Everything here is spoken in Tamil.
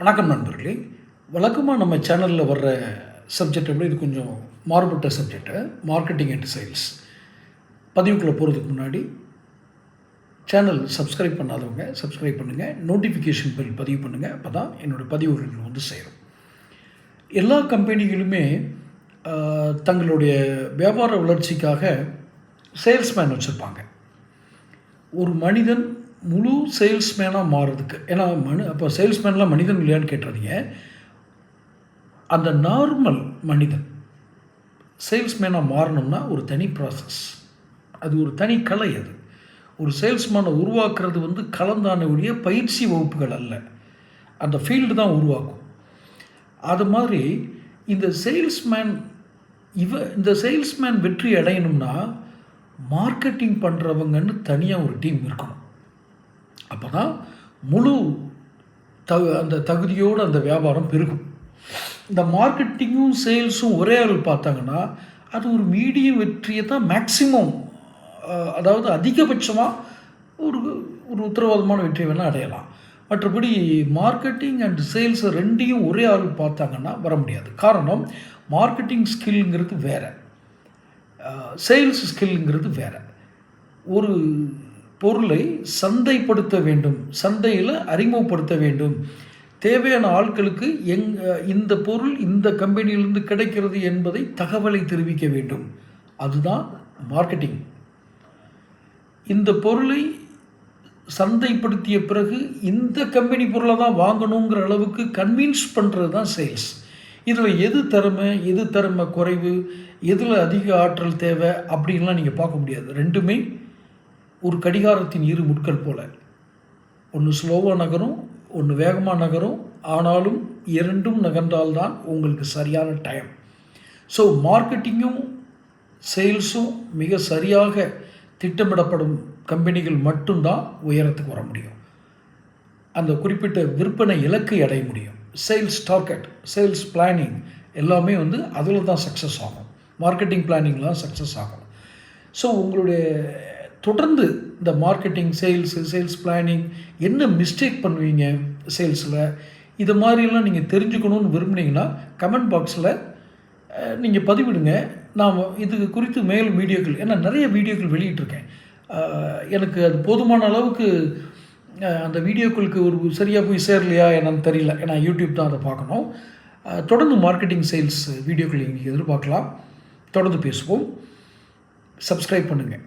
வணக்கம் நண்பர்களே. வழக்கமாக நம்ம சேனலில் வர்ற சப்ஜெக்ட் எப்படி இது கொஞ்சம் மாறுபட்ட சப்ஜெக்ட்டு மார்க்கெட்டிங் அண்ட் சேல்ஸ் பதிவுக்குள்ளே போகிறதுக்கு முன்னாடி சேனல் சப்ஸ்கிரைப் பண்ணாதவங்க சப்ஸ்கிரைப் பண்ணுங்கள் நோட்டிஃபிகேஷன் பில் பதிவு பண்ணுங்கள் அப்போ தான் என்னோடய பதிவுகள் வந்து சேரும். எல்லா கம்பெனிகளுமே தங்களுடைய வியாபார வளர்ச்சிக்காக சேல்ஸ்மேன் வச்சுருப்பாங்க. ஒரு மனிதன் முழு சேல்ஸ்மேனாக மாறுறதுக்கு. ஏன்னா மனு அப்போ சேல்ஸ்மேன்லாம் மனிதன் இல்லையான்னு கேட்டுறீங்க அந்த நார்மல் மனிதன் சேல்ஸ்மேனாக மாறணும்னா ஒரு தனி ப்ராசஸ் அது ஒரு தனி கலை அது. ஒரு சேல்ஸ்மேனை உருவாக்குறது வந்து கலந்தான ஒழிய பயிற்சி வகுப்புகள் அல்ல. அந்த ஃபீல்டு தான் உருவாக்கும். அது மாதிரி இந்த சேல்ஸ்மேன் இவ இந்த சேல்ஸ்மேன் வெற்றி அடையணும்னா மார்க்கெட்டிங் பண்ணுறவங்கன்னு தனியாக ஒரு டீம் இருக்கணும். அப்போ தான் முழு தகு அந்த தகுதியோடு அந்த வியாபாரம் பெருகும். இந்த மார்க்கெட்டிங்கும் சேல்ஸும் ஒரே ஆள் பார்த்தாங்கன்னா அது ஒரு மீடிய வெற்றியை தான் மேக்சிமம் அதாவது அதிகபட்சமாக ஒரு ஒரு உத்தரவாதமான வெற்றியை வேணால் அடையலாம். மற்றபடி மார்க்கெட்டிங் அண்ட் சேல்ஸ் ரெண்டையும் ஒரே ஆள் பார்த்தாங்கன்னா வர முடியாது. காரணம் மார்க்கெட்டிங் ஸ்கில்ங்கிறது வேறு. சேல்ஸ் ஸ்கில்ங்கிறது வேறு. ஒரு பொருளை சந்தைப்படுத்த வேண்டும் சந்தையில் அறிமுகப்படுத்த வேண்டும். தேவையான ஆட்களுக்கு எங் இந்த பொருள் இந்த கம்பெனியிலிருந்து கிடைக்கிறது என்பதை தகவலை தெரிவிக்க வேண்டும். அதுதான் மார்க்கெட்டிங். இந்த பொருளை சந்தைப்படுத்திய பிறகு இந்த கம்பெனி பொருளை தான் வாங்கணுங்கிற அளவுக்கு கன்வின்ஸ் பண்ணுறது தான் சேல்ஸ் இதில் எது திறமை எது திறமை குறைவு எதில் அதிக ஆற்றல் தேவை அப்படின்லாம் நீங்கள் பார்க்க முடியாது. ரெண்டுமே ஒரு கடிகாரத்தின் இரு முட்கள் போல. ஒன்று ஸ்லோவாக நகரும் ஒன்று வேகமாக நகரும் ஆனாலும் இரண்டும் நகர்ந்தால்தான் உங்களுக்கு சரியான டைம் ஸோ மார்க்கெட்டிங்கும் சேல்ஸும் மிக சரியாக திட்டமிடப்படும் கம்பெனிகள் மட்டும்தான் உயரத்துக்கு வர முடியும். அந்த குறிப்பிட்ட விற்பனை இலக்கை அடைய முடியும். சேல்ஸ் டார்கெட் சேல்ஸ் பிளானிங் எல்லாமே வந்து அதில் தான் சக்ஸஸ் ஆகும் மார்க்கெட்டிங் பிளானிங்லாம் சக்ஸஸ் ஆகும். ஸோ உங்களுடைய தொடர்ந்து இந்த மார்க்கெட்டிங் சேல்ஸு சேல்ஸ் பிளானிங் என்ன மிஸ்டேக் பண்ணுவீங்க சேல்ஸில் இது மாதிரிலாம் நீங்கள் தெரிஞ்சுக்கணும்னு விரும்புனீங்கன்னா கமெண்ட் பாக்ஸில் நீங்கள் பதிவிடுங்க. நான் இது குறித்து மேலும் வீடியோக்கள் ஏன்னா நிறைய வீடியோக்கள் வெளியிட்டிருக்கேன். எனக்கு அது போதுமான அளவுக்கு அந்த வீடியோக்களுக்கு ஒரு சரியாக போய் சேரலையா என்னன்னு தெரியல. ஏன்னா யூடியூப் தான் அதை பார்க்கணும். தொடர்ந்து மார்க்கெட்டிங் சேல்ஸ் வீடியோக்கள் நீங்கள் எதிர்பார்க்கலாம். தொடர்ந்து பேசுவோம். சப்ஸ்கிரைப் பண்ணுங்கள்